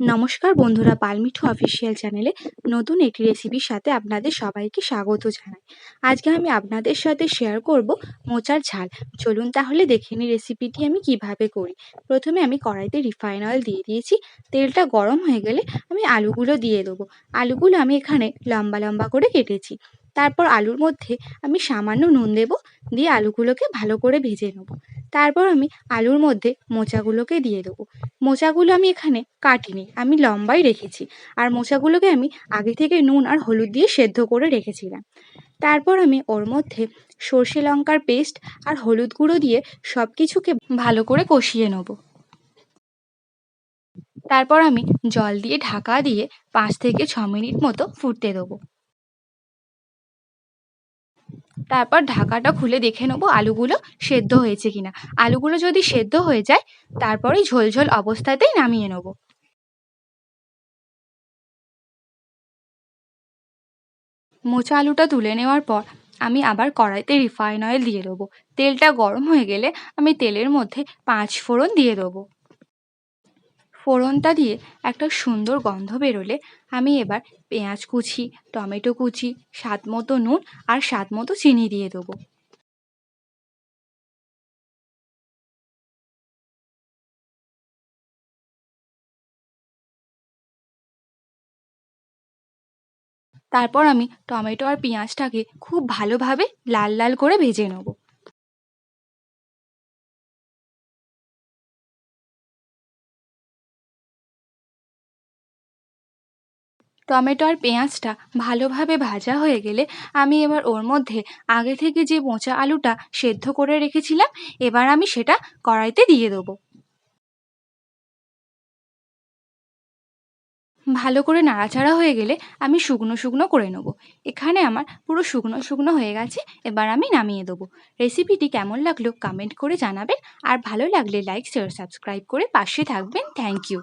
নমস্কার বন্ধুরা, পালমিঠু অফিসিয়াল চ্যানেলে নতুন একটি রেসিপির সাথে আপনাদের সবাইকে স্বাগত জানাই। আজকে আমি আপনাদের সাথে শেয়ার করব মোচার ঝাল। চলুন তাহলে দেখে নিই রেসিপিটি আমি কীভাবে করি। প্রথমে আমি কড়াইতে রিফাইন অয়েল দিয়ে দিয়েছি। তেলটা গরম হয়ে গেলে আমি আলুগুলো দিয়ে দেবো। আলুগুলো আমি এখানে লম্বা লম্বা করে কেটেছি। তারপর আলুর মধ্যে আমি সামান্য নুন দেবো, দিয়ে আলুগুলোকে ভালো করে ভেজে নেব। তারপর আমি আলুর মধ্যে মোচাগুলোকে দিয়ে দেবো। মোচাগুলো আমি এখানে কাটিনি, আমি লম্বাই রেখেছি। আর মোচাগুলোকে আমি আগে থেকে নুন আর হলুদ দিয়ে সেদ্ধ করে রেখেছিলাম। তারপর আমি ওর মধ্যে সর্ষে লঙ্কার পেস্ট আর হলুদ গুঁড়ো দিয়ে সব কিছুকে ভালো করে কষিয়ে নেব। তারপর আমি জল দিয়ে ঢাকা দিয়ে পাঁচ থেকে ছ মিনিট মতো ফুটতে দেবো। তারপর ঢাকাটা খুলে দেখে নেব আলুগুলো সেদ্ধ হয়েছে কিনা। আলুগুলো যদি সেদ্ধ হয়ে যায় তারপরে ঝোলঝোল অবস্থাতেই নামিয়ে নেব। মোচা আলুটা তুলে নেওয়ার পর আমি আবার কড়াইতে রিফাইন অয়েল দিয়ে দেবো। তেলটা গরম হয়ে গেলে আমি তেলের মধ্যে পাঁচ ফোড়ন দিয়ে দেবো। ফোড়নটা দিয়ে একটা সুন্দর গন্ধ বেরোলে আমি এবার পেঁয়াজ কুচি, টমেটো কুচি, স্বাদ মতো নুন আর স্বাদ মতো চিনি দিয়ে দেবো। তারপর আমি টমেটো আর পেঁয়াজটাকে খুব ভালোভাবে লাল লাল করে ভেজে নেব। টমেটো আর পেঁয়াজটা ভালোভাবে ভাজা হয়ে গেলে আমি এবার ওর মধ্যে আগে থেকে যে মোচা আলুটা সেদ্ধ করে রেখেছিলাম, এবার আমি সেটা কড়াইতে দিয়ে দেবো। ভালো করে নাড়াচাড়া হয়ে গেলে আমি শুকনো শুকনো করে নেব। এখানে আমার পুরো শুকনো শুকনো হয়ে গেছে, এবার আমি নামিয়ে দেবো। রেসিপিটি কেমন লাগল কমেন্ট করে জানাবেন, আর ভালো লাগলে লাইক, শেয়ার, সাবস্ক্রাইব করে পাশে থাকবেন। Thank you.